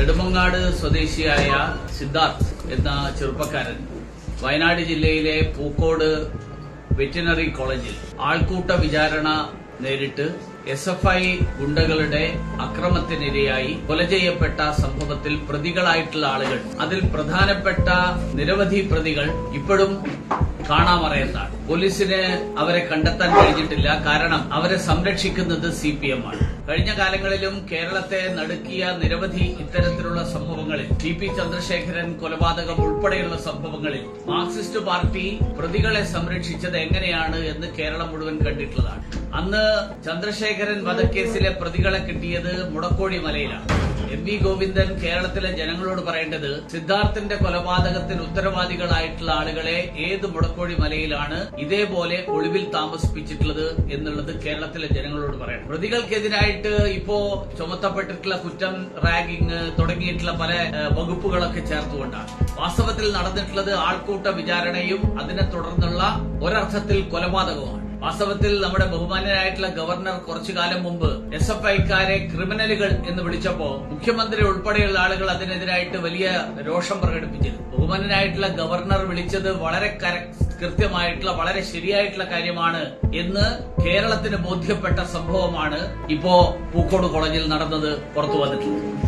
നെടുമങ്ങാട് സ്വദേശിയായ സിദ്ധാർത്ഥ് എന്ന ചെറുപ്പക്കാരൻ വയനാട് ജില്ലയിലെ പൂക്കോട് വെറ്റിനറി കോളേജിൽ ആൾക്കൂട്ട വിചാരണ നേരിട്ട് എസ് എഫ് ഐ ഗുണ്ടകളുടെ അക്രമത്തിനിരയായി കൊല ചെയ്യപ്പെട്ട സംഭവത്തിൽ പ്രതികളായിട്ടുള്ള ആളുകൾ. അതിൽ പ്രധാനപ്പെട്ട നിരവധി പ്രതികൾ ഇപ്പോഴും കാണാമറയത്താണ് പോലീസിന് അവരെ കണ്ടെത്താൻ കഴിഞ്ഞിട്ടില്ല. കാരണം അവരെ സംരക്ഷിക്കുന്നത് സി പി എം ആണ്. കഴിഞ്ഞ കാലങ്ങളിലും കേരളത്തെ നടുക്കിയ നിരവധി ഇത്തരത്തിലുള്ള സംഭവങ്ങളിൽ ടി പി ചന്ദ്രശേഖരൻ കൊലപാതകം ഉൾപ്പെടെയുള്ള സംഭവങ്ങളിൽ മാർക്സിസ്റ്റ് പാർട്ടി പ്രതികളെ സംരക്ഷിച്ചത് എങ്ങനെയാണ് എന്ന് കേരളം മുഴുവൻ കണ്ടിട്ടുള്ളതാണ്. അന്ന് ചന്ദ്രശേഖരൻ വധക്കേസിലെ പ്രതികളെ കിട്ടിയത് മുടക്കോടി മലയിലാണ്. എം വി ഗോവിന്ദൻ കേരളത്തിലെ ജനങ്ങളോട് പറയേണ്ടത് സിദ്ധാർത്ഥന്റെ കൊലപാതകത്തിന് ഉത്തരവാദികളായിട്ടുള്ള ആളുകളെ ഏത് മുടക്കോഴി മലയിലാണ് ഇതേപോലെ ഒളിവിൽ താമസിപ്പിച്ചിട്ടുള്ളത് എന്നുള്ളത് കേരളത്തിലെ ജനങ്ങളോട് പറയണം. പ്രതികൾക്കെതിരായിട്ട് ഇപ്പോ ചുമത്തപ്പെട്ടിട്ടുള്ള കുറ്റം റാഗിങ് തുടങ്ങിയിട്ടുള്ള പല വകുപ്പുകളൊക്കെ ചേർത്തുകൊണ്ടാണ്. വാസ്തവത്തിൽ നടന്നിട്ടുള്ളത് ആൾക്കൂട്ട വിചാരണയും അതിനെ തുടർന്നുള്ള ഒരർത്ഥത്തിൽ കൊലപാതകവുമാണ്. വാസ്തവത്തിൽ നമ്മുടെ ബഹുമാന്യനായിട്ടുള്ള ഗവർണർ കുറച്ചു കാലം മുമ്പ് എസ് എഫ് ഐക്കാരെ ക്രിമിനലുകൾ എന്ന് വിളിച്ചപ്പോ മുഖ്യമന്ത്രി ഉൾപ്പെടെയുള്ള ആളുകൾ അതിനെതിരായിട്ട് വലിയ രോഷം പ്രകടിപ്പിച്ചിരുന്നു. ബഹുമാന്യനായിട്ടുള്ള ഗവർണർ വിളിച്ചത് വളരെ കൃത്യമായിട്ടുള്ള വളരെ ശരിയായിട്ടുള്ള കാര്യമാണ് എന്ന് കേരളത്തിന് ബോധ്യപ്പെട്ട സംഭവമാണ് ഇപ്പോ പൂക്കോട് കോളേജിൽ നടന്നത് പുറത്തു വന്നിട്ടുള്ളത്.